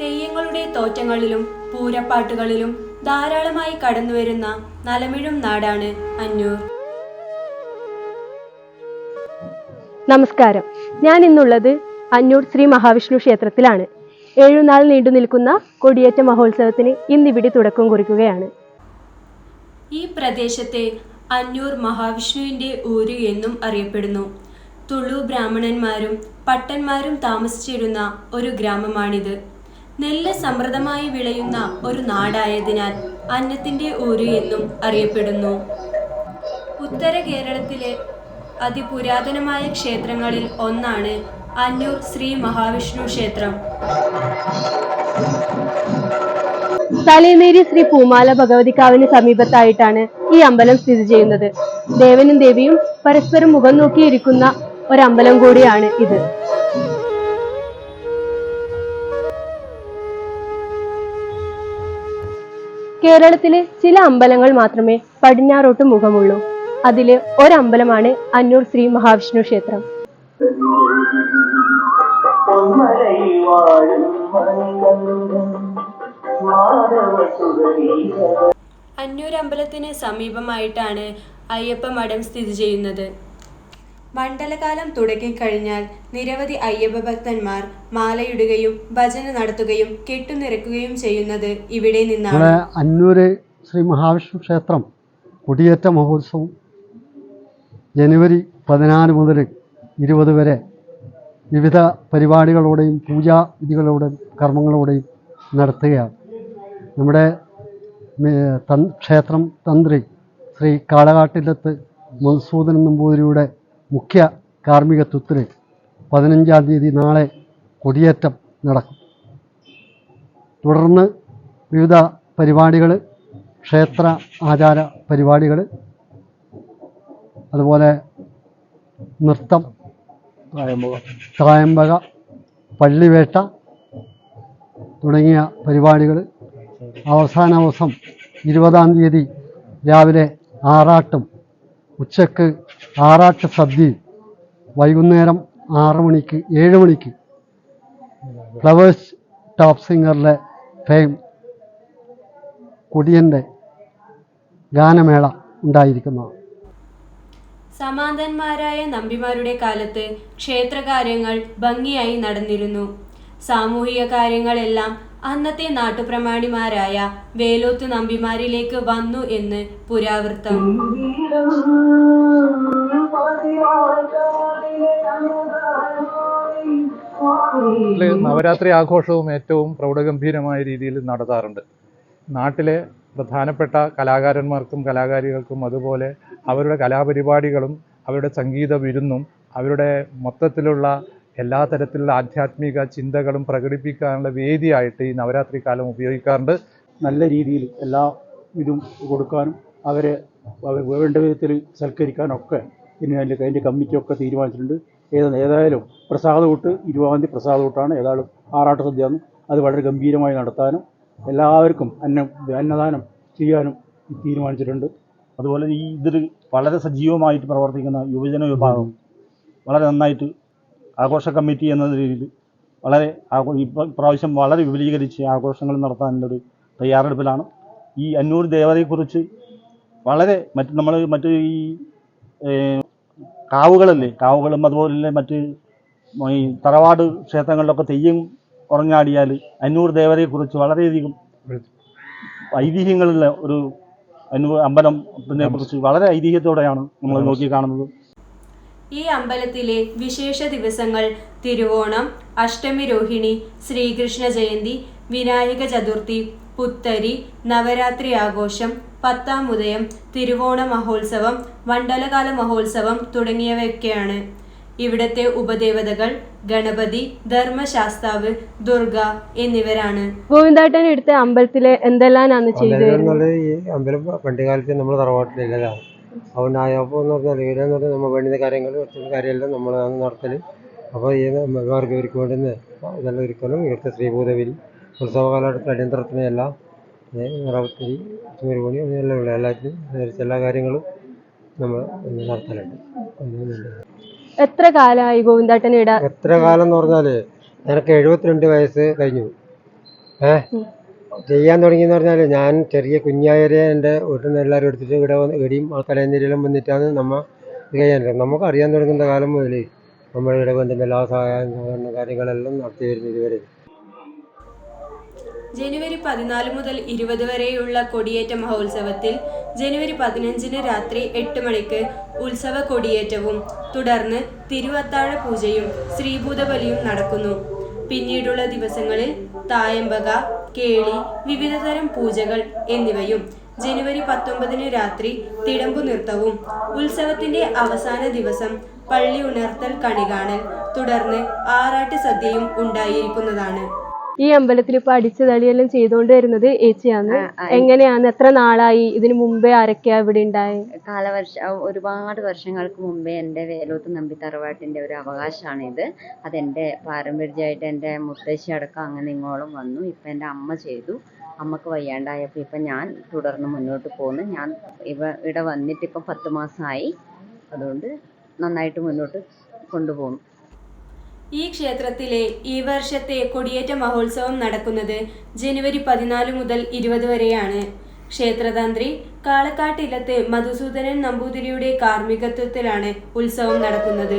തെയ്യങ്ങളുടെ തോറ്റങ്ങളിലും പൂരപ്പാട്ടുകളിലും ധാരാളമായി കടന്നുവരുന്ന നലമിഴും നാടാണ് അന്നൂർ. നമസ്കാരം. ഞാൻ ഇന്നുള്ളത് അന്നൂർ ശ്രീ മഹാവിഷ്ണു ക്ഷേത്രത്തിലാണ്. ഏഴുനാൾ നീണ്ടു നിൽക്കുന്ന കൊടിയേറ്റ മഹോത്സവത്തിന് ഇന്നിവിടെ തുടക്കം കുറിക്കുകയാണ്. ഈ പ്രദേശത്തെ അന്നൂർ മഹാവിഷ്ണുവിന്റെ ഊര് എന്നും അറിയപ്പെടുന്നു. തുളു ബ്രാഹ്മണന്മാരും പട്ടന്മാരും താമസിച്ചിരുന്ന ഒരു ഗ്രാമമാണിത്. നെല്ല് സമൃദ്ധമായി വിളയുന്ന ഒരു നാടായതിനാൽ അന്നത്തിന്റെ ഊര് എന്നും അറിയപ്പെടുന്നു. ഉത്തര കേരളത്തിലെ അതിപുരാതനമായ ക്ഷേത്രങ്ങളിൽ ഒന്നാണ് അന്നൂർ ശ്രീ മഹാവിഷ്ണു ക്ഷേത്രം. തലേനേരി ശ്രീ പൂമാല ഭഗവതിക്കാവിന് സമീപത്തായിട്ടാണ് ഈ അമ്പലം സ്ഥിതി ചെയ്യുന്നത്. ദേവനും ദേവിയും പരസ്പരം മുഖം നോക്കിയിരിക്കുന്ന ഒരമ്പലം കൂടിയാണ് ഇത്. കേരളത്തിലെ ചില അമ്പലങ്ങൾ മാത്രമേ പടിഞ്ഞാറോട്ട് മുഖമുള്ളൂ. അതിൽ ഒരമ്പലമാണ് അന്നൂർ ശ്രീ മഹാവിഷ്ണു ക്ഷേത്രം. അന്നൂർ അമ്പലത്തിന് സമീപമായിട്ടാണ് അയ്യപ്പ മഠം സ്ഥിതി ചെയ്യുന്നത്. മണ്ഡലകാലം തുടങ്ങിക്കഴിഞ്ഞാൽ നിരവധി അയ്യപ്പ ഭക്തന്മാർ മാലയിടുകയും ഭജന നടത്തുകയും കെട്ടുനിറക്കുകയും ചെയ്യുന്നത് ഇവിടെ നിന്നാണ്. അന്നൂര് ശ്രീ മഹാവിഷ്ണു ക്ഷേത്രം കൊടിയേറ്റ മഹോത്സവം ജനുവരി പതിനാല് മുതൽ ഇരുപത് വരെ വിവിധ പരിപാടികളോടെയും പൂജാ വിധികളോടെയും കർമ്മങ്ങളോടെയും നടത്തുകയാണ്. നമ്മുടെ ക്ഷേത്രം തന്ത്രി ശ്രീ കാളകാട്ടിലത്ത് മധുസൂദനം നമ്പൂതിരിയുടെ മുഖ്യ കാർമ്മികത്വത്തിൽ പതിനഞ്ചാം തീയതി നാളെ കൊടിയേറ്റം നടക്കും. തുടർന്ന് വിവിധ പരിപാടികൾ ക്ഷേത്ര ആചാര പരിപാടികൾ അതുപോലെ നൃത്തം തായമ്പക. പള്ളിവേട്ട തുടങ്ങിയ പരിപാടികൾ അവസാന ദിവസം ഇരുപതാം തീയതി രാവിലെ ആറാട്ടും ഉച്ചയ്ക്ക് ആറാട്ട് സദ്യയും വൈകുന്നേരം ആറ് മണിക്ക് ഏഴ് മണിക്ക്. ഫ്ലവേഴ്സ് ടോപ്പ് സിംഗറിലെ ഫെയിം കൊടിയന്റെ ഗാനമേള ഉണ്ടായിരിക്കുന്നതാണ് സമാന്തന്മാരായ നമ്പിമാരുടെ കാലത്ത് ക്ഷേത്രകാര്യങ്ങൾ ഭംഗിയായി നടന്നിരുന്നു. സാമൂഹിക കാര്യങ്ങളെല്ലാം അന്നത്തെ നാട്ടുപ്രമാണിമാരായ വേലോത്ത് നമ്പിമാരിലേക്ക് വന്നു എന്ന് പുരാവൃത്തം. നവരാത്രി ആഘോഷവും ഏറ്റവും പ്രൗഢഗംഭീരമായ രീതിയിൽ നടത്താറുണ്ട്. നാട്ടിലെ പ്രധാനപ്പെട്ട കലാകാരന്മാർക്കും കലാകാരികൾക്കും അതുപോലെ അവരുടെ കലാപരിപാടികളും അവരുടെ സംഗീത വിരുന്നും അവരുടെ മൊത്തത്തിലുള്ള എല്ലാ തരത്തിലുള്ള ആധ്യാത്മിക ചിന്തകളും പ്രകടിപ്പിക്കാനുള്ള വേദിയായിട്ട് ഈ നവരാത്രി കാലം ഉപയോഗിക്കാറുണ്ട്. നല്ല രീതിയിൽ എല്ലാ ഇതും കൊടുക്കാനും അവരെ വേണ്ട വിധത്തിൽ സൽക്കരിക്കാനൊക്കെ ഇനി അതിന്റെ അതിന്റെ കമ്മിറ്റിയൊക്കെ തീരുമാനിച്ചിട്ടുണ്ട്. ഏതാണ് ഏതായാലും പ്രസാദകൂട്ട് ഇരുപതാം തീയതി പ്രസാദകൂട്ടാണ് ഏതായാലും ആറാട്ട് സദ്യയാണ്. അത് വളരെ ഗംഭീരമായി നടത്താനും എല്ലാവർക്കും അന്ന അന്നദാനം ചെയ്യാനും തീരുമാനിച്ചിട്ടുണ്ട്. അതുപോലെ ഈ ഇതിൽ വളരെ സജീവമായിട്ട് പ്രവർത്തിക്കുന്ന യുവജന വിഭാഗം വളരെ നന്നായിട്ട് ആഘോഷ കമ്മിറ്റി എന്ന രീതിയിൽ വളരെ ആഘോ ഇപ്രാവശ്യം വളരെ വിപുലീകരിച്ച് ആഘോഷങ്ങൾ നടത്താനുള്ളൊരു തയ്യാറെടുപ്പിലാണ്. ഈ അന്നൂർ ദേവതയെക്കുറിച്ച് വളരെ മറ്റ് നമ്മൾ മറ്റു ഈ കാവുകളല്ലേ? കാവുകളും അതുപോലെ മറ്റ് ഈ തറവാട് ക്ഷേത്രങ്ങളിലൊക്കെ തെയ്യം ഉറങ്ങാടിയാൽ അന്നൂർ ദേവതയെക്കുറിച്ച് വളരെയധികം ഐതിഹ്യങ്ങളുള്ള ഒരു അന്നൂർ അമ്പലത്തിനെ കുറിച്ച് വളരെ ഐതിഹ്യത്തോടെയാണ് നമ്മൾ നോക്കി കാണുന്നത്. ഈ അമ്പലത്തിലെ വിശേഷ ദിവസങ്ങൾ തിരുവോണം അഷ്ടമി രോഹിണി ശ്രീകൃഷ്ണ ജയന്തി വിനായക ചതുർത്ഥി പുത്തരി നവരാത്രി ആഘോഷം പത്താം ഉദയം തിരുവോണ മഹോത്സവം വണ്ടലകാല മഹോത്സവം തുടങ്ങിയവയൊക്കെയാണ്. ഇവിടത്തെ ഉപദേവതകൾ ഗണപതി ധർമ്മശാസ്താവ് ദുർഗ എന്നിവരാണ്. ഗോവിന്ദാട്ടൻ എടുത്ത അമ്പലത്തിലെ എന്തെല്ലാമാണ് ചെയ്തത്? ഈ അമ്പലം പണ്ട് കാലത്ത് നമ്മൾ തറവാട്ടിലുള്ളതാണ് അതുകൊണ്ട് ആയപ്പോൾ എന്ന് പറഞ്ഞാൽ ഇവിടെ എന്ന് പറഞ്ഞാൽ നമ്മൾ വേണ്ടുന്ന കാര്യങ്ങൾ കുറച്ചും കാര്യമെല്ലാം നമ്മളാണ് നടത്തൽ അപ്പോൾ ഈ മാർക്ക് ഒരുക്കി വേണ്ടുന്ന ഇതെല്ലാം ഒരുക്കലും ഇവിടുത്തെ ശ്രീഭൂതബലി ഉത്സവ കാലഘട്ടത്തിൽ നിറവത്തിരി ചുമരുപണി അങ്ങനെയെല്ലാം ഉള്ള എല്ലാറ്റിനും എല്ലാ കാര്യങ്ങളും നമ്മൾ നടത്തലുണ്ട് എത്ര കാലമായി ഗോവിന്ദേട്ടൻ ഇട എത്ര കാലം എന്ന് പറഞ്ഞാൽ എനിക്ക് എഴുപത്തിരണ്ട് വയസ്സ് കഴിഞ്ഞു. ഏ ചെയ്യാൻ തുടങ്ങിയെന്ന് പറഞ്ഞാൽ ഞാൻ ചെറിയ കുഞ്ഞായരെ എന്റെ വീട്ടിൽ നിന്ന് എല്ലാവരും എടുത്തിട്ട് ഇവിടെ വന്ന് ഇവിടെയും കലയന്തിരിയിലും വന്നിട്ടാണ് നമ്മ ഇത് ചെയ്യാൻ നമുക്ക് അറിയാൻ തുടങ്ങുന്ന കാലം മുതൽ നമ്മൾ ഇവിടെ വന്നിട്ട് എല്ലാ സഹായം കാര്യങ്ങളെല്ലാം നടത്തി വരുന്നത് ഇതുവരെ. ജനുവരി പതിനാല് മുതൽ ഇരുപത് വരെയുള്ള കൊടിയേറ്റ മഹോത്സവത്തിൽ ജനുവരി പതിനഞ്ചിന് രാത്രി എട്ട് മണിക്ക് ഉത്സവ കൊടിയേറ്റവും തുടർന്ന് തിരുവത്താഴ പൂജയും ശ്രീഭൂതബലിയും നടക്കുന്നു. പിന്നീടുള്ള ദിവസങ്ങളിൽ തായമ്പക കേളി വിവിധതരം പൂജകൾ എന്നിവയും ജനുവരി പത്തൊമ്പതിന് രാത്രി തിടമ്പു നൃത്തവും ഉത്സവത്തിന്റെ അവസാന ദിവസം പള്ളി ഉണർത്തൽ കണികാണൽ തുടർന്ന് ആറാട്ട് സദ്യയും ഉണ്ടായിരിക്കുന്നതാണ്. ഈ അമ്പലത്തിൽ ഇപ്പൊ അടിച്ചുതളിയെല്ലാം ചെയ്തുകൊണ്ട് വരുന്നത് ഏച്ചിയാണ്. എങ്ങനെയാണ്? എത്ര നാളായി? ഇതിനു മുമ്പേ ആരൊക്കെയാ ഇവിടെ ഉണ്ടായി? കാലവർഷ ഒരുപാട് വർഷങ്ങൾക്ക് മുമ്പേ എന്റെ വേലോത്ത് നമ്പി തറവാട്ടിന്റെ ഒരു അവകാശമാണ് ഇത് അതെന്റെ പാരമ്പര്യമായിട്ട് എന്റെ മുത്തശ്ശി അടക്കം അങ്ങനെ ഇങ്ങോളം വന്നു. ഇപ്പൊ എന്റെ അമ്മ ചെയ്തു. അമ്മയ്ക്ക് വയ്യാണ്ടായപ്പോൾ ഇപ്പം ഞാൻ തുടർന്ന് മുന്നോട്ട് പോകുന്നു ഞാൻ ഇവ ഇവിടെ വന്നിട്ട് ഇപ്പം പത്ത് മാസമായി. അതുകൊണ്ട് നന്നായിട്ട് മുന്നോട്ട് കൊണ്ടുപോകുന്നു. ഈ ക്ഷേത്രത്തിലെ ഈ വർഷത്തെ കൊടിയേറ്റ മഹോത്സവം നടക്കുന്നത് ജനുവരി പതിനാല് മുതൽ ഇരുപത് വരെയാണ്. ക്ഷേത്രതന്ത്രി കാളക്കാട്ടിലത്ത് മധുസൂദനൻ നമ്പൂതിരിയുടെ കാർമ്മികത്വത്തിലാണ് ഉത്സവം നടക്കുന്നത്.